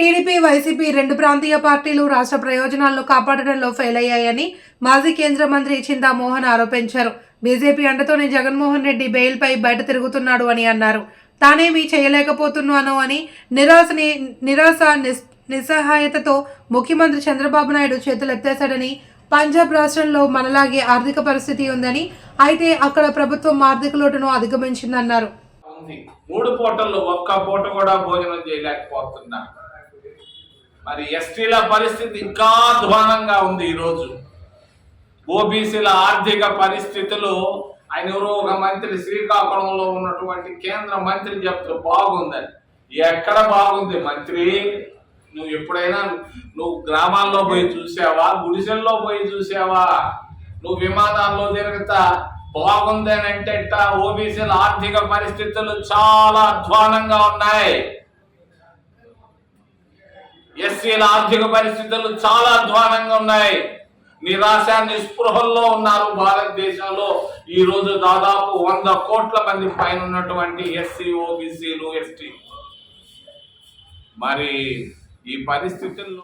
TDP YCP రెండు ప్రాంతీయ పార్టీలు రాష్ట్ర ప్రయోజనాలను కాపాడడంలో ఫెయిల్ అయ్యాయని మాజీ కేంద్ర మంత్రి చింతామోహన్ ఆరోపించారు. బీజేపీ అండతోనే జగన్మోహన్ రెడ్డి బెయిల్పై బయట తిరుగుతున్నాడు అని అన్నారు. తానేమీ చేయలేకపోతున్నాను అని నిరాశని నిరాశ నిస్ నిస్సహాయతతో ముఖ్యమంత్రి చంద్రబాబు నాయుడు చేతులెత్తేశాడని పంజాబ్ రాష్ట్రంలో మనలాగే ఆర్థిక పరిస్థితి ఉందని అయితే అక్కడ ప్రభుత్వం ఆర్థిక లోటును అధిగమించిందన్నారు. మూడు పూటల్లో ఒక్క పూట కూడా భోజనం చేయలేకపోతున్నా మరి ఎస్టీల పరిస్థితి ఇంకా అధ్వానంగా ఉంది ఈరోజు. ఓబీసీల ఆర్థిక పరిస్థితులు ఆయన ఎవరో ఒక మంత్రి శ్రీకాకుళంలో ఉన్నటువంటి కేంద్ర మంత్రి చెప్తూ బాగుందని. ఎక్కడ బాగుంది మంత్రి? నువ్వు ఎప్పుడైనా నువ్వు గ్రామాల్లో పోయి చూసావా? గుడిసెల్లో పోయి చూసావా? నువ్వు విమానాల్లో తిరుగుతా బాగుంది అని అంటే ఓబీసీల ఆర్థిక పరిస్థితులు చాలా అధ్వానంగా ఉన్నాయి. ఎస్సీల ఆర్థిక పరిస్థితులు చాలా అధ్వానంగా ఉన్నాయి. నిరాశ నిస్పృహల్లో ఉన్నారు భారతదేశంలో. ఈ రోజు దాదాపు వంద కోట్ల మంది పైన ఉన్నటువంటి ఎస్సీ ఓబీసీలు ఎస్టీ. మరి ఈ పరిస్థితుల్లో